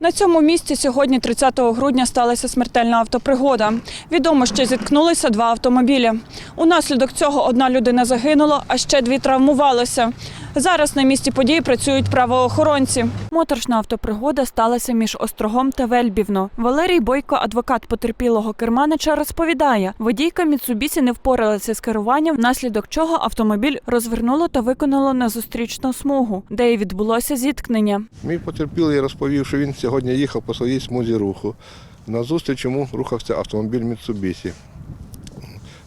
На цьому місці сьогодні, 30 грудня, сталася смертельна автопригода. Відомо, що зіткнулися два автомобілі. Унаслідок цього одна людина загинула, а ще дві травмувалися. Зараз на місці події працюють правоохоронці. Моторошна автопригода сталася між Острогом та Вельбівно. Валерій Бойко, адвокат потерпілого керманича, розповідає, водійка Міцубісі не впоралася з керуванням, внаслідок чого автомобіль розвернуло та виконало на зустрічну смугу, де і відбулося зіткнення. Мій потерпілий розповів, що він сьогодні їхав по своїй смузі руху. Назустріч йому рухався автомобіль Mitsubishi.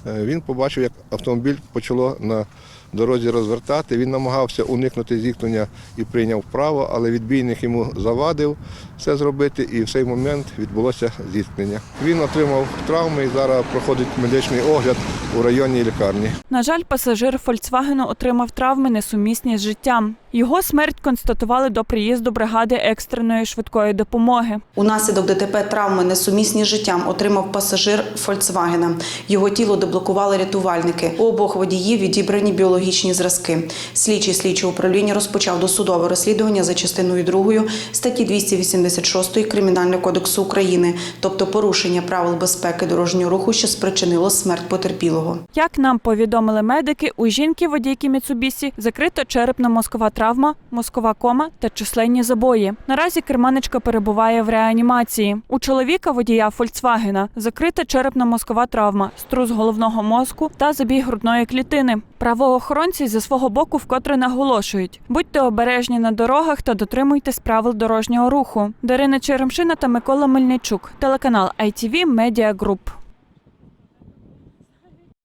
Е, Він побачив, як автомобіль почало на дорозі розвертати. Він намагався уникнути зіткнення і прийняв право, але відбійник йому завадив це зробити, і в цей момент відбулося зіткнення. Він отримав травми і зараз проходить медичний огляд у районній лікарні. На жаль, пасажир Фольксвагену отримав травми несумісні з життям. Його смерть констатували до приїзду бригади екстреної швидкої допомоги. Унаслідок ДТП травми несумісні з життям отримав пасажир Фольксвагена. Його тіло деблокували рятувальники. У обох водіїв відібрані біологічні зразки. Слідчий слідчого управління розпочав досудове розслідування за частиною 2 статті 286 Кримінального кодексу України, тобто порушення правил безпеки дорожнього руху, що спричинило смерть потерпілого. Як нам повідомили медики, у жінки водійки Міцубісі закрита черепно-мозкова травма, мозкова кома та численні забої. Наразі керманичка перебуває в реанімації. У чоловіка водія Фольксвагена закрита черепно-мозкова травма, струс головного мозку та забій грудної клітини. Правоохоронці зі свого боку вкотре наголошують: будьте обережні на дорогах та дотримуйтесь правил дорожнього руху. Дарина Черемшина та Микола Мельничук, телеканал ITV Media Group.